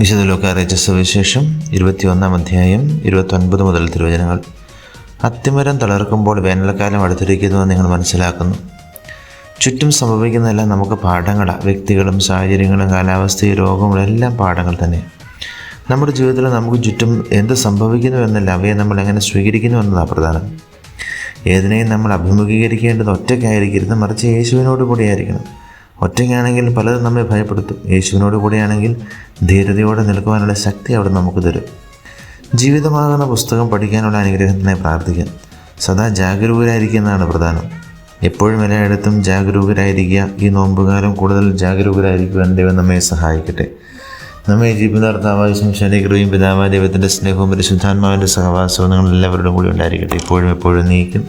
വിശുദ്ധ ലോകാറിയിച്ച സുവിശേഷം ഇരുപത്തിയൊന്നാം അധ്യായം ഇരുപത്തൊൻപത് മുതൽ തിരുവചനങ്ങൾ. അത്തിമരം തളർക്കുമ്പോൾ വേനൽക്കാലം അടുത്തിരിക്കുന്നുവെന്ന് നിങ്ങൾ മനസ്സിലാക്കുന്നു. ചുറ്റും സംഭവിക്കുന്നതെല്ലാം നമുക്ക് പാഠങ്ങളാണ് വ്യക്തികളും സാഹചര്യങ്ങളും കാലാവസ്ഥയും രോഗങ്ങളും എല്ലാം പാഠങ്ങൾ തന്നെ. നമ്മുടെ ജീവിതത്തിൽ നമുക്ക് ചുറ്റും എന്ത് സംഭവിക്കുന്നു എന്നല്ല അവയെ നമ്മൾ എങ്ങനെ സ്വീകരിക്കുന്നു എന്നതാണ് പ്രധാനം. ഏതിനെയും നമ്മൾ അഭിമുഖീകരിക്കേണ്ടത് ഒറ്റയ്ക്കായിരിക്കരുത് മറിച്ച് യേശുവിനോട് കൂടിയായിരിക്കണം. ഒറ്റയ്ക്കാണെങ്കിൽ പലതും നമ്മെ ഭയപ്പെടുത്തും. യേശുവിനോട് കൂടിയാണെങ്കിൽ ധീരതയോടെ നിൽക്കുവാനുള്ള ശക്തി അവിടെ നമുക്ക് തരും. ജീവിതമാകുന്ന പുസ്തകം പഠിക്കാനുള്ള അനുഗ്രഹത്തിനെ പ്രാർത്ഥിക്കാം. സദാ ജാഗരൂകരായിരിക്കുന്നതാണ് പ്രധാനം. എപ്പോഴും എല്ലായിടത്തും ജാഗരൂകരായിരിക്കുക. ഈ നോമ്പുകാലം കൂടുതൽ ജാഗരൂകരായിരിക്കുവാൻ ദൈവം നമ്മെ സഹായിക്കട്ടെ. നമ്മെ ജീവിതാർത്ഥാവായ ശനിഗ്രഹയും പിതാവായ ദൈവത്തിന്റെ സ്നേഹവും പരിശുദ്ധാത്മാവിന്റെ സഹവാസവും നിങ്ങൾ എല്ലാവരുടെയും കൂടി ഉണ്ടായിരിക്കട്ടെ. ഇപ്പോഴും എപ്പോഴും നീക്കും.